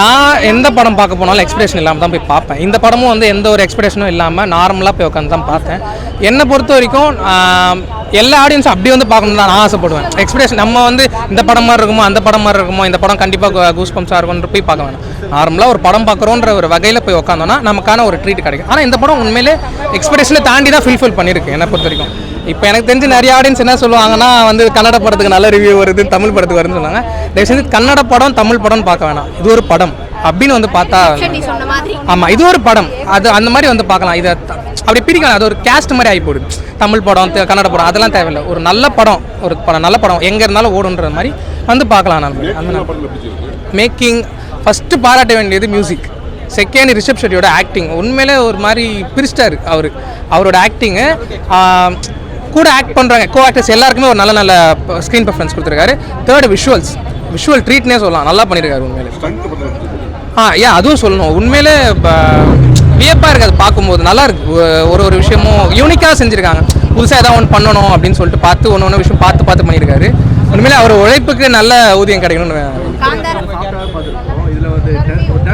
நான் எந்த படம் பார்க்க போனாலும் எக்ஸ்பிரஷன் இல்லாமல் தான் போய் பார்ப்பேன். இந்த படமும் வந்து எந்த ஒரு எக்ஸ்பிரேஷனும் இல்லாமல் நார்மலாக போய் உட்காந்து தான் பார்த்தேன். என்னை பொறுத்த வரைக்கும் எல்லா ஆடியன்ஸும் அப்படி வந்து பார்க்கணும் தான் நான் ஆசைப்படுவேன். எக்ஸ்பிரேஷன் நம்ம வந்து இந்த படம் மாதிரி இருக்குமோ அந்த படம் மாதிரி இருக்குமோ இந்த படம் கண்டிப்பாக கூஸ் பம்ஸாக இருக்கும்னு போய் பார்க்க வேணாம். நார்மலாக ஒரு படம் பார்க்குறோன்ற ஒரு வகையில் போய் உட்காந்தோன்னா நமக்கான ஒரு ட்ரீட் கிடைக்கும். ஆனால் இந்த படம் உண்மையிலே எக்ஸ்பிரேஷனை தாண்டி தான் ஃபுல்ஃபில் பண்ணியிருக்கு என்னை பொறுத்த வரைக்கும். இப்போ எனக்கு தெரிஞ்சு நிறைய ஆடியன்ஸ் என்ன சொல்லுவாங்கன்னா வந்து கன்னட படத்துக்கு நல்ல ரிவ்யூ வருது தமிழ் படத்துக்கு வருதுன்னு சொன்னாங்க. தயவு செஞ்சு கன்னட படம் தமிழ் படம்னு பார்க்க வேணாம். இது ஒரு படம் அப்படின்னு வந்து பார்த்தா ஆமாம் இது ஒரு படம். அது அந்த மாதிரி வந்து பார்க்கலாம். இதை அப்படி பிரிக்கலாம். அது ஒரு கேஸ்ட் மாதிரி ஆகி போடுது தமிழ் படம் கன்னட படம் அதெல்லாம் தேவையில்லை. ஒரு நல்ல படம் ஒரு படம் நல்ல படம். எங்கே இருந்தாலும் ஓடுன்ற மாதிரி வந்து பார்க்கலாம் நம்ம. அந்த மேக்கிங் ஃபஸ்ட்டு பாராட்ட வேண்டியது மியூசிக் செகண்ட் ரிஷப் ஷெட்டியோட ஆக்டிங் உண்மையிலே ஒரு மாதிரி பிரிச்சிட்டாரு அவர். அவரோட ஆக்டிங்கு கூட ஆக்ட் பண்ணுறாங்க கோ ஆக்டர்ஸ் எல்லாருக்குமே ஒரு நல்ல நல்ல ஸ்க்ரீன் பர்ஃபார்மன்ஸ் கொடுத்துருக்காரு. தேர்ட் விஷுவல்ஸ் விஷுவல் ட்ரீட்னே சொல்லலாம். நல்லா பண்ணியிருக்காரு உண்மையிலே. ஆ ஏன் அதுவும் சொல்லணும். உண்மையிலே வியப்பாக இருக்குது அது பார்க்கும்போது நல்லா இருக்கு. ஒரு ஒரு விஷயமும் யூனிக்காக செஞ்சுருக்காங்க. புதுசாக ஏதாவது ஒன்று பண்ணணும் அப்படின்னு சொல்லிட்டு பார்த்து ஒன்று ஒன்று விஷயம் பார்த்து பார்த்து பண்ணியிருக்காரு உண்மையிலே அவர் உழைப்புக்கு நல்ல ஊதியம் கிடைக்கணும்னு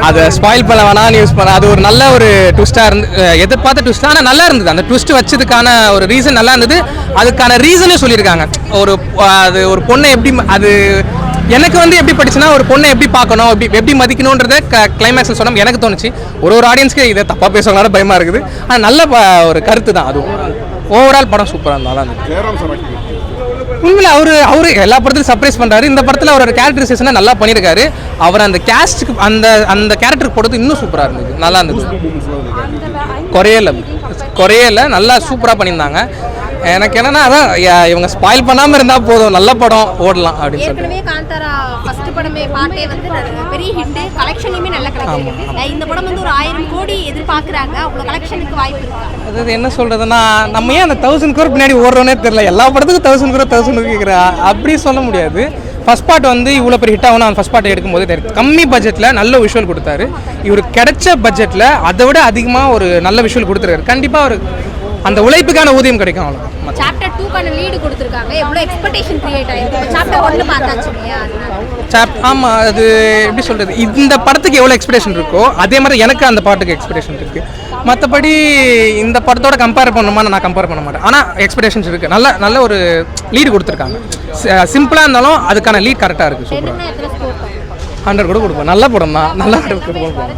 அதை ஸ்பாயில் பண்ண வேணாம் யூஸ் பண்ண. அது ஒரு நல்ல ஒரு ட்விஸ்ட்டாக இருந்து எதிர்பார்த்த ட்விஸ்ட் ஆனால் நல்லா இருந்தது. அந்த ட்விஸ்ட் வச்சதுக்கான ஒரு ரீசன் நல்லா இருந்தது. அதுக்கான ரீசனே சொல்லியிருக்காங்க. ஒரு அது ஒரு பொண்ணை எப்படி அது எனக்கு வந்து எப்படி படிச்சுன்னா ஒரு பொண்ணை எப்படி பார்க்கணும் எப்படி எப்படி மதிக்கணுன்றத கிளைமேக்ஸில் சொன்னால் எனக்கு தோணுச்சு. ஒரு ஒரு ஆடியன்ஸ்க்கு இதை தப்பாக பேசுவாங்களான்னு பயமாக இருக்குது. ஆனால் நல்ல ஒரு கருத்து தான் அதுவும் ஓவரால் படம் சூப்பராக இருந்தாலும் நல்லா இருந்தது ஜெயராம் சார் ஆக்டிங் உண்மையில அவர் அவரு எல்லா படத்துலையும் சர்ப்ரைஸ் பண்ணுறாரு இந்த படத்தில் அவரோட கேரக்டரைசேஷனை நல்லா பண்ணியிருக்காரு. அவர் அந்த கேஸ்ட்டுக்கு அந்த அந்த கேரக்டருக்கு போடுறது இன்னும் சூப்பராக இருந்தது. நல்லா இருந்தது. குறையல. குறையல. நல்லா சூப்பராக பண்ணியிருந்தாங்க. எனக்கு என்னன்னா அதான் இவங்க ஸ்பாயில் பண்ணாமல் இருந்தால் போதும். நல்ல படம் ஓடலாம் அப்படின்னு சொல்லிட்டு. படமே பாட்டே வந்து பெரிய ஹிட் கலெக்ஷனையுமே நல்ல கலெக்ஷன் இந்த படம் வந்து ஒரு ஆயிரம் கோடி எதிர்பார்க்கறாங்க. அவ்வளவு கலெக்ஷனுக்கு வாய்ப்பு இருக்கா? அதாவது என்ன சொல்றதுன்னா நம்ம ஏன் அந்த தௌசண்ட் கோர் பின்னாடி ஓடுறோன்னே தெரியல. எல்லா படத்துக்கும் தௌசண்ட் கோர் தௌசண்ட் கேட்குறா அப்படி சொல்ல முடியாது. ஃபர்ஸ்ட் பார்ட் வந்து இவ்வளோ பெரிய ஹிட் ஆகணும் ஃபர்ஸ்ட் பார்ட் எடுக்கும்போது தெரியும் கம்மி பட்ஜெட்டில் நல்ல விஷுவல் கொடுத்தாரு. இவருக்கு கிடைச்ச பட்ஜெட்டில் அதை விட அதிகமாக ஒரு நல்ல விஷுவல் கொடுத்துருக்காரு. கண்டிப்பாக ஒரு அந்த உழைப்புக்கான ஊதியம் கிடைக்கும் அவ்வளோ சாப்டர் டூக்கான லீடு கொடுத்துருக்காங்க. எவ்வளவு எக்ஸ்பெக்டேஷன் கிரியேட் ஆயிருக்கு. சாப்டர் ஒன்னு பார்த்தாச்சு. சாப் ஆமாம் அது எப்படி சொல்கிறது இந்த படத்துக்கு எவ்வளோ எக்ஸ்பெக்டேஷன் இருக்கோ அதே மாதிரி எனக்கு அந்த பாட்டுக்கு எக்ஸ்பெக்டேஷன் இருக்குது மற்றபடி இந்த படத்தோட கம்பேர் பண்ணுமா நான் கம்பேர் பண்ண மாட்டேன். ஆனால் எக்ஸ்பெக்டேஷன்ஸ் இருக்குது நல்ல நல்ல ஒரு லீடு கொடுத்துருக்காங்க. சிம்பிளாக இருந்தாலும் அதுக்கான லீட் கரெக்டாக இருக்குது சூப்பராக ஹண்ட்ரட் கூட கொடுப்போம் நல்ல படம் தான் நல்ல கொடுப்போம்